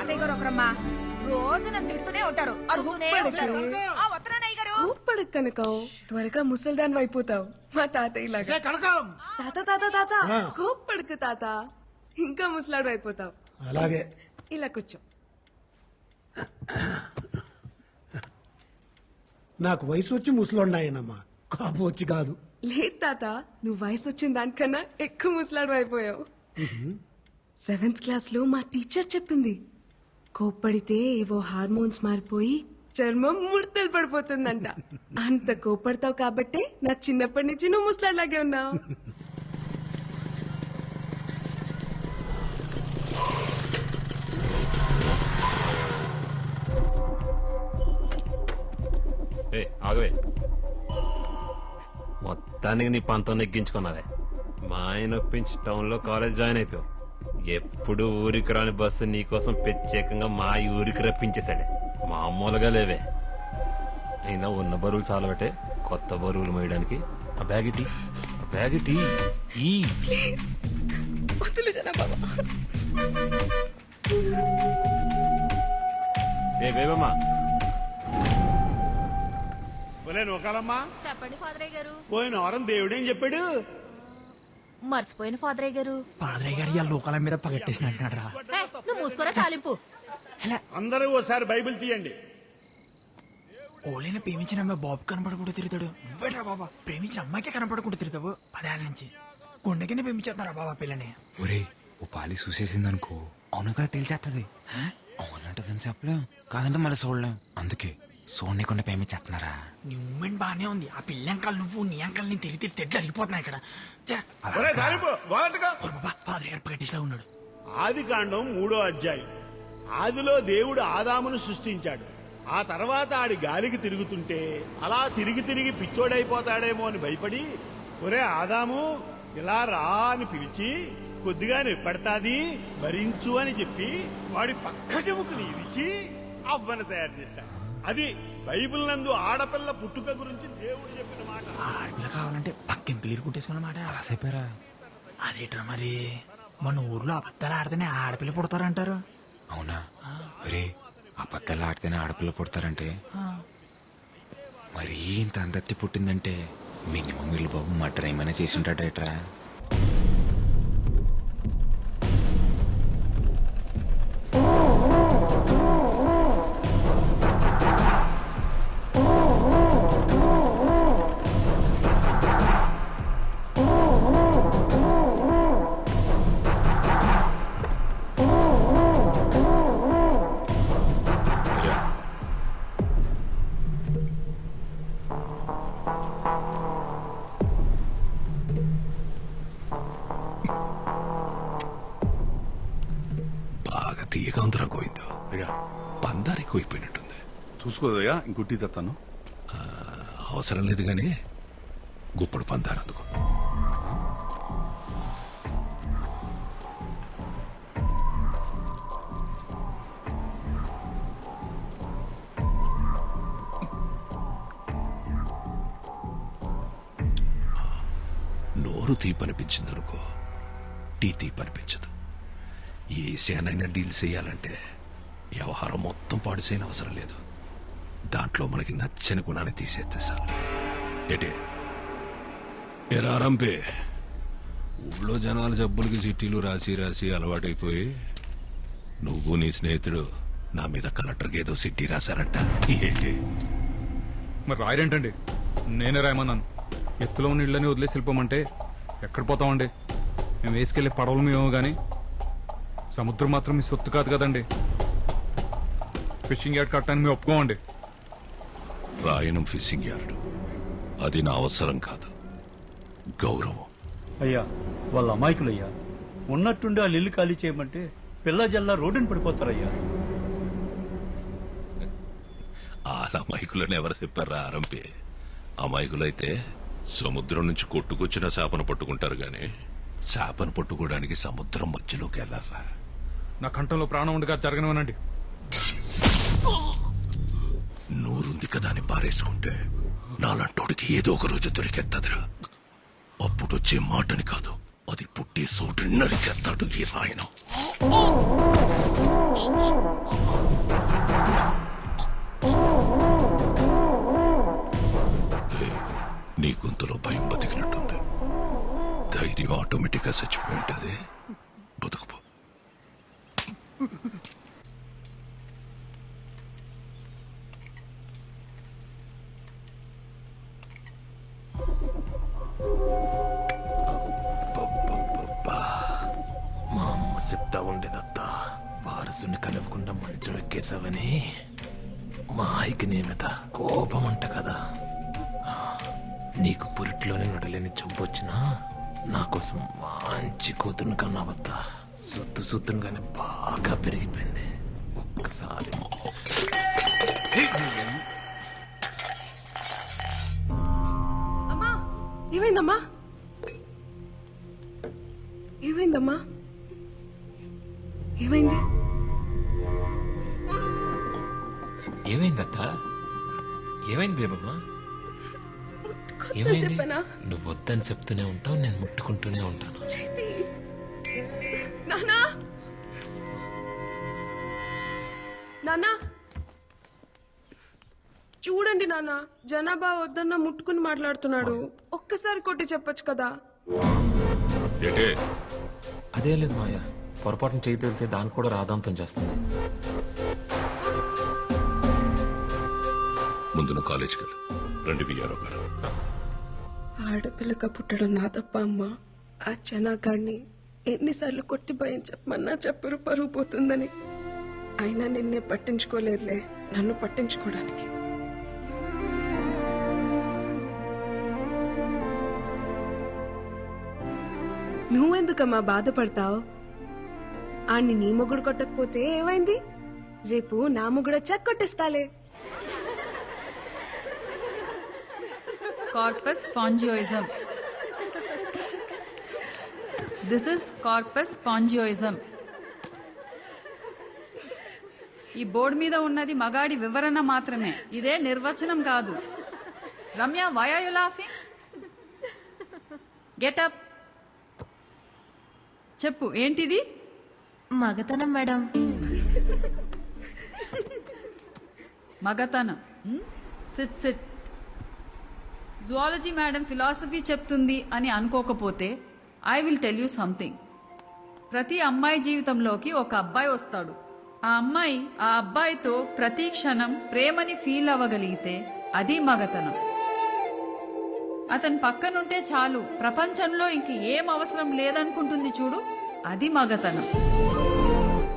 తాతయ్య గారు ఒకరమ్మా. రోజు నన్ను తిడుతూనే ఉంటారు. అరుగుతూనే ఉంటారు ఆ వత్తనానయ్య గారు. ఊపడు కనకం. త్వరగా ముసల్దాన్ అయిపోతావు మా తాతయ్య లాగా. కనకం! తాత తాత తాత. కోప్పడుకు తాత. ఇంకా ముసలాడు అయిపోతావు అలాగే. ఇలా కూర్చో. నాకు వయసు వచ్చి ముసలోన్నాయనమ్మా కాపు వచ్చి కాదు. లేదు తాత నువ్వు వయసు వచ్చిన దానికన్నా ఎక్కువ ముసలాడు అయిపోయావు సెవెంత్ క్లాస్లో మా టీచర్ చెప్పింది. కోప్పడితే ఏవో హార్మోన్స్ మారిపోయి చర్మం ముడతలు పడిపోతుందంట. అంత కోప్పడతావు కాబట్టే నా చిన్నప్పటి నుంచి నువ్వు ముసలాడ్లాగే ఉన్నావు. ఏ ఆగవే మొత్తానికి నీ పంతం నెగ్గించుకున్నావే. మా ఆయన ఒప్పించి టౌన్లో కాలేజ్ జాయిన్ అయిపోయావు. ఎప్పుడు ఊరికి రాని బస్సు నీకోసం ప్రత్యేకంగా మా ఊరికి రప్పించేశాడే. మామూలుగా లేవే. అయినా ఉన్న బరువులు చాలబట్టే కొత్త బరువులు మోయడానికి. ఆ బ్యాగ్ ఆ బ్యాగ్ ఈ. ఏ బేబమ్మా. నూకాలమ్మా చెప్పండి ఫాదరయ్య గారు. పోయిన వారం దేవుడేం చెప్పాడు? మర్చిపోయిన ఫాదరయ్య గారు. పాదరయ్య గారు ఇవాళ లోకాల మీద పగట్టేసిన అంటున్నాడు రా నువ్వు మూసుకోరా తాలింపు. అందరూ ఓసారి బైబిల్ తీయండి. ఓలైన ప్రేమించిన అమ్మాయి బాబు కనపడకుండా తిరుగుతాడు. నువ్వేట్రా బాబా? ప్రేమించిన అమ్మాయికే కనపడకుండా తిరుగుతావు? పదేళ్ళ నుంచి. గుండె కింద ప్రేమించేస్తున్నారా బాబా పిల్లని? ఒరే ఓ పాలి చూసేసిందనుకో. అవును కదా తెలిసేస్తుంది అవునంటదని చెప్పలేం. కాదంటే మళ్ళీ చూడలేం. అందుకే చూడకుండా పేమెంట్ చేస్తున్నారా నీ మూమెంట్ బానే ఉంది. ఆ పిల్ల అంకాలు నువ్వు నీ అంకాలు నీ తిరిగి తిరిగి తెడ్లు అరిగిపోతున్నాయి ఇక్కడ. పగట్టేసిలా ఉన్నాడు. ఆది కాండం మూడో అధ్యాయం. ఆదిలో దేవుడు ఆదామును సృష్టించాడు. ఆ తర్వాత ఆడి గాలికి తిరుగుతుంటే అలా తిరిగి తిరిగి పిచ్చోడైపోతాడేమో అని భయపడి ఒరే ఆదాము ఇలా రా అని పిలిచి కొద్దిగా నిప్పడతాది భరించు అని చెప్పి వాడి పక్క చెముకుని ఇరిచి అవ్వను తయారు చేశాడు. అది బైబిల్ నందు ఆడపిల్ల పుట్టుక గురించి దేవుడు చెప్పిన మాట. ఆడపిల్ల కావాలంటే పక్కన పేరు కుట్టేసుకున్నమాట అలా చెప్పారా? అదేట్రా మరి? మన ఊర్లో అబద్ధాలు ఆడితేనే ఆడపిల్ల పుడతారంటారు. అవునా? ఒరే అబద్ధాలు ఆడితేనే ఆడపిల్ల పుడతారంటే? మరి ఇంత అందత్తి పుట్టిందంటే మినిమం వీళ్ళు బాబు మటర్ ఏమైనా చేసి ఉంటాడేట్రా? తీయగా ఉందిరా గోవిందు అయ్యా. పందారు ఎక్కువైపోయినట్టుంది. చూసుకోదయ్యా ఇంకుట్టి తెస్తాను అవసరం లేదు కానీ గుప్పడు పందారు అందుకో. నోరు తీపనిపించింది అనుకో టీ తీపనిపించదు. ఏ సేనైనా డీల్ చేయాలంటే వ్యవహారం మొత్తం పాడు చేయని అవసరం లేదు. దాంట్లో మనకి నచ్చని గుణాన్ని తీసేస్తే సార్ ఏటే? ఎరా రంపే ఊళ్ళో జనాల జబ్బులకి చిట్టీలు రాసి రాసి అలవాటైపోయి నువ్వు నీ స్నేహితుడు నా మీద కలెక్టర్కి ఏదో సిట్టి రాశారంట. ఏంటి? మరి రాయరేంటండి? నేనే రాయమన్నాను. ఎత్తులో ఉన్న ఇళ్ళని వదిలేసి వెళ్ళిపోమంటే ఎక్కడ పోతామండి? మేము వేసుకెళ్ళి పడవలు మేము కానీ సముద్రం మాత్రం మీ సొత్తు కాదు కదండి. ఫిషింగ్ యార్డ్ కట్టడానికి మేము ఒప్పుకోమండి. రాయనం ఫిషింగ్ యార్డ్. అది నా అవసరం కాదు. గౌరవం. అయ్యా వాళ్ళ అమాయకులయ్యా. ఉన్నట్టుండి ఆ ఇల్లు ఖాళీ చేయమంటే పిల్ల జల్లా రోడ్డుని పడిపోతారయ్యా. ఆ అమాయకులని ఎవరు చెప్పారా ఆరంపే? అమాయకులైతే సముద్రం నుంచి కొట్టుకొచ్చిన చేపను పట్టుకుంటారు గాని చేపను పట్టుకోవడానికి సముద్రం మధ్యలోకి వెళ్ళారా? నా కంఠంలో ప్రాణం ఉండగా జరగనివ్వనండి. నూరుంది కదా అని పారేసుకుంటే నాలంటోడికి ఏదో ఒక రోజు దొరికెత్తదిరా. అప్పుడు వచ్చే మాటని కాదు అది పుట్టే సోటు నరికెత్తాడు ఈ రాయన. నీ గొంతులో భయం బతికినట్టుంది. ధైర్యం ఆటోమేటిక్గా చచ్చిపోయి ఉంటుంది. మా అమ్మ చెప్తా ఉండేదత్తా. వారసుని కలవకుండా మంచం ఎక్కేసావని మా ఆయికి నీ మీద కోపం అంట కదా. నీకు పురిట్లోనే నడలేని చంపొచ్చినా నా కోసం మంచి కూతురుని కన్నావత్తా. సుత్తు సుత్తునుగానే బాగా పెరిగిపోయింది. ఒక్కసారి. అమ్మా ఏమైందమ్మా? ఏమైందమ్మా? ఏమైంది? ఏమైందత్త? ఏమైంది బేబమ్మా? కొత్తగా చెప్పనా? నువ్వు వద్దని చెప్తూనే ఉంటావు నేను ముట్టుకుంటూనే ఉంటాను. చేతి. నానా? నానా? చూడండి నాన్న జనాభా వద్దన్న ముట్టుకుని మాట్లాడుతున్నాడు. ఒక్కసారి కొట్టి చెప్పొచ్చు కదా? ఏంటే? అదే లేదు మాయ పొరపాటున చేయి తెలితే దాన్ని కూడా రాదాంతం చేస్తుంది. ముందు నువ్వు కాలేజీకి వెళ్ళు. రండి విఆర్ఓ గారు. ఆడపిల్లక పుట్టడం నా తప్ప అమ్మ. ఆ జనాగాడిని ఎన్నిసార్లు కొట్టి భయం చెప్పమన్నా చెప్పరు పరువు పోతుందని. అయినా నిన్నే పట్టించుకోలేదులే నన్ను పట్టించుకోవడానికి. నువ్వెందుకమ్మా బాధపడతావు? ఆణ్ణి నీ మొగుడు కొట్టకపోతే ఏమైంది? రేపు నా మొగుడు వచ్చాక కొట్టేస్తాలే. Corpus spongiosum this is corpus spongiosum ఈ బోర్డు మీద ఉన్నది మగాడి వివరణ మాత్రమే. ఇదే నిర్వచనం కాదు. Ramya why are you laughing get up చెప్పు ఏంటిది? మగతనం మేడం. మగతనం. Sit sit zoology madam philosophy చెప్తుంది అని అనుకోకపోతే I will tell you something. ప్రతి అమ్మాయి జీవితంలోకి ఒక అబ్బాయి వస్తాడు. ఆ అమ్మాయి ఆ అబ్బాయితో ప్రతి క్షణం ప్రేమని ఫీల్ అవ్వగలిగితే అది మగతనం. అతని పక్కనుంటే చాలు. ప్రపంచంలో ఇంక ఏం అవసరం లేదనుకుంటుంది చూడు అది మగతనం.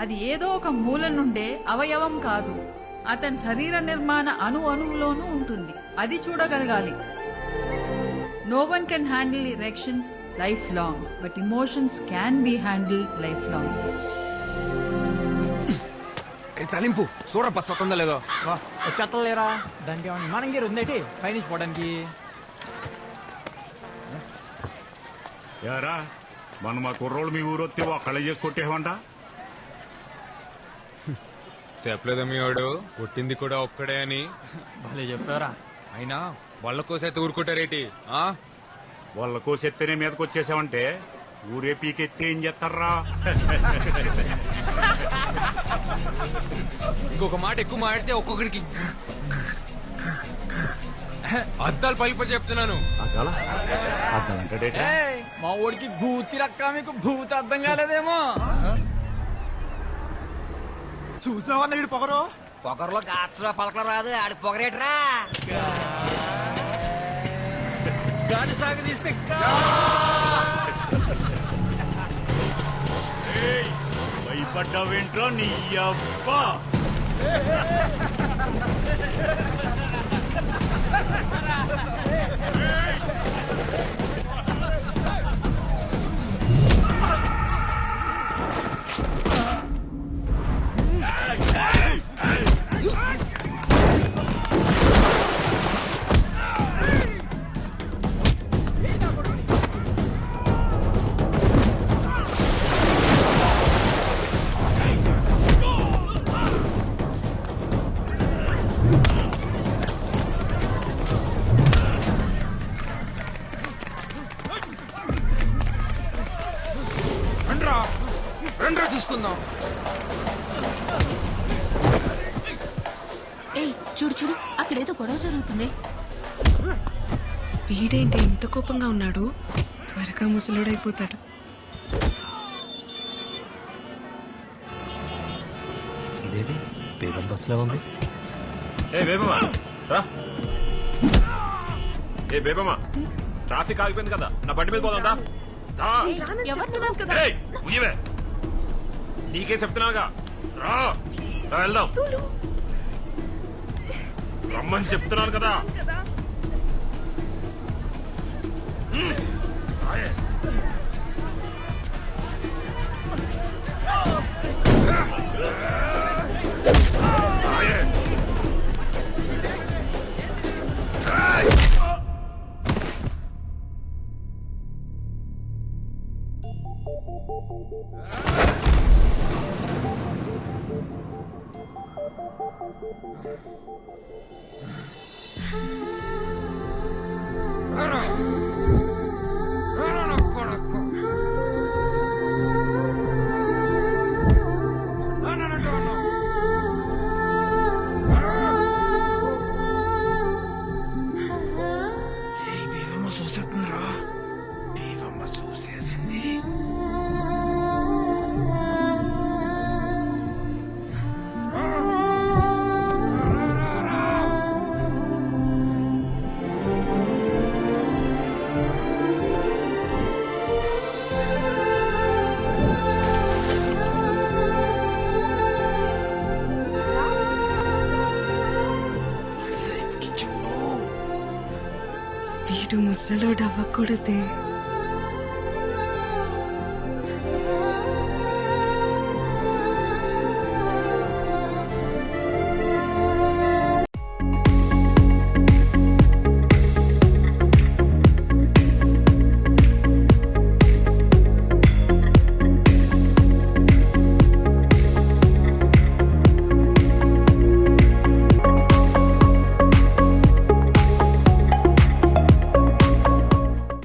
అది ఏదో ఒక మూల నుండే అవయవం కాదు. అతని శరీర నిర్మాణ అణు అణువులోనూ ఉంటుంది. అది చూడగలగాలి. No one can handle erections life long but emotions can be handle life long తలింపు? చూడ బస్ వస్తుందా లేదో వచ్చేస్తలేరా దానికి ఏమన్నా విమానం గేరు ఉందేటి పైనుంచి పోవడానికి. యారా మన మా కుర్రోళ్ళు మీ ఊరొత్తే ఒక్కళ్ళే చేసి కొట్టేవంట చెప్పలేదా మీ వాడు? పుట్టింది కూడా ఒక్కడే అని. భలే చెప్పారా అయినా వాళ్ళ కోసైతే ఊరుకుంటారేటి? ఆ? వాళ్ళ కోసెత్తేనే మీదకి వచ్చేసావంటే ఊరే పీకెత్తే ఏం చేస్తారా ఇంకొక మాట ఎక్కువ మాడితే ఒక్కొక్కడికి అద్దాలు పలిప చెప్తున్నాను. ఏయ్, మా ఊడికి భూతి రక్క మీకు భూతి అర్థం కాలేదేమో. చూసావా వీడు పొగరు? పొగర్లో గాత్ర పలకలు రాదు ఆడి పొగరేట్రా. గాలి సాగదీస్తే భయపడ్డావేంట్రా నీ అబ్బా Hey! వస్తుంది వీడేంటి ఇంత కోపంగా ఉన్నాడు? త్వరగా ముసలోడైపోతాడు. ఇదేంటి? బేగం బస్సులో ఉంది? ఏ బేబమ్మా రా. ఏ బేబమ్మా ట్రాఫిక్ ఆగిపోయింది కదా నా బండి మీద పోదా నీకే చెప్తున్నానుగా. రా. రా, వెళ్దాం. రమ్మని చెప్తున్నాను కదా హ్మ్. వీడు ముసలోడు అవ్వకూడదే